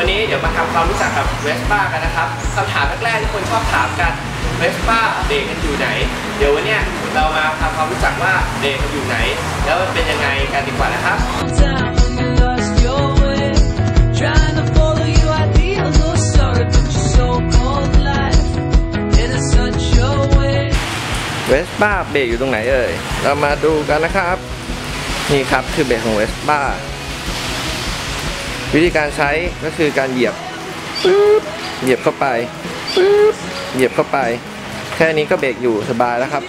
วันนี้เดี๋ยวมาทำความรู้จักกับเวสป้ากันนะครับคำถามแรกๆที่คนชอบถามกันเวสป้าเบรกมันอยู่ไหน เดี๋ยววันนี้เรามาทำความรู้จักว่าเบรกมันอยู่ไหน แล้วมันเป็นยังไงกันดีกว่านะครับเวสป้าเบรกอยู่ตรงไหนเอ่ย เรามาดูกันนะครับ นี่ครับคือเบรกของเวสป้า วิธีการใช้ก็คือการเหยียบปึ๊บเหยียบเข้าไปปึ๊บเหยียบเข้าไป แค่นี้ก็เบรกอยู่สบายแล้วครับ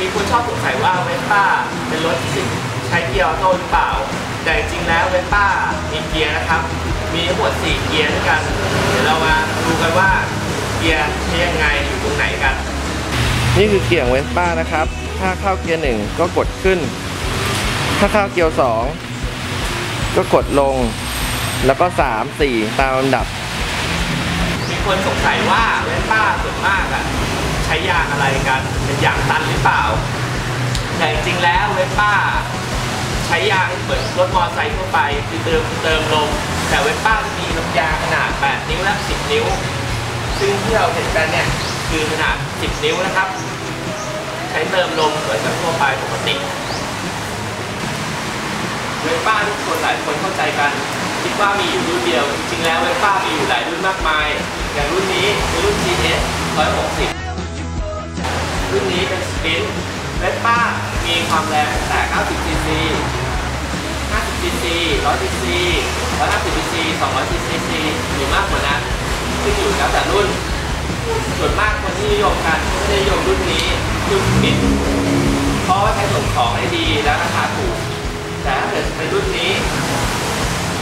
มีคนชอบสงสัยว่าเวสป้าเป็นรถที่ใช้เกียร์ออโต้หรือเปล่า แต่จริงๆแล้วเวสป้ามีเกียร์นะครับ มีทั้งหมด 4 เกียร์ด้วยกัน เดี๋ยวเรามาดูกันว่าเกียร์ใช้ยังไงอยู่ตรงไหนกัน นี่คือเกียร์ของเวสป้านะครับ ถ้าเข้าเกียร์หนึ่งก็กดขึ้น ถ้าเข้าเกียร์สอง ก็กดลง แล้วก็สามสี่ตามลำดับ มีคนสงสัยว่าเวสป้าส่วนมากอะใช้ยางอะไรกันเป็นยางตันหรือเปล่า แต่จริงแล้วเวสป้าใช้ยางเหมือนรถมอเตอร์ไซค์ทั่วไปคือเติมเติมลม แต่เวสป้าจะมีน้ำยางขนาด 8 นิ้วและ10 นิ้ว ซึ่งที่เราเห็นกันเนี่ยคือขนาด 10 นิ้วนะครับ ใช้เติมลมเหมือนกับทั่วไปปกติเวสป้าทุก หลายคนเข้าใจกัน คิดว่ามีอยู่รุ่นเดียว จริงแล้วเวป้ามีอยู่หลายรุ่นมากมาย อย่างรุ่นนี้คือรุ่น GS 160 รุ่นนี้เป็นสปินเวป้ามีความแรงตั้งแต่ 90 cc 50 cc 100 cc 150 cc 200 cc หรือมากกว่านั้นขึ้นอยู่แล้วแต่รุ่น ส่วนมากคนที่นิยมกันจะนิยมรุ่นนี้รุ่นสปินเพราะว่าใช้ส่งของได้ดีและราคาถูก แต่ถ้าเกิดเป็นรุ่นนี้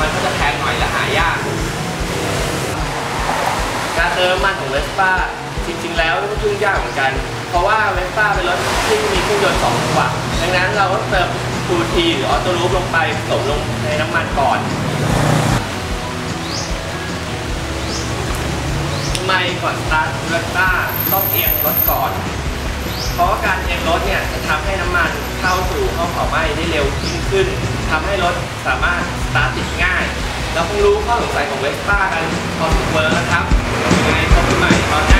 มันก็จะแพงหน่อยและหายาก การ เติมน้ำมันของเวสป้าจริงๆ แล้วก็ยุ่งยากเหมือนกัน เพราะว่าเวสป้าเป็นรถที่มีเครื่องยนต์สองจังหวะดังนั้นเราก็เติมฟูทีหรือออโต้รูปลงไปผสมลงในน้ำมันก่อนทำไมก่อนสตาร์ทเวสป้าต้องเอียงรถก่อน เพราะว่าการเอียงรถเนี่ยจะทำให้น้ำมันเข้าสู่ห้องเผาไหม้ได้เร็วยิ่งขึ้นทำให้รถสามารถสตาร์ทติดง่าย เราคงรู้ข้อสงสัยของเวสป้ากันพอสมควรแล้วนะครับยังไงพบกันใหม่ตอนหน้า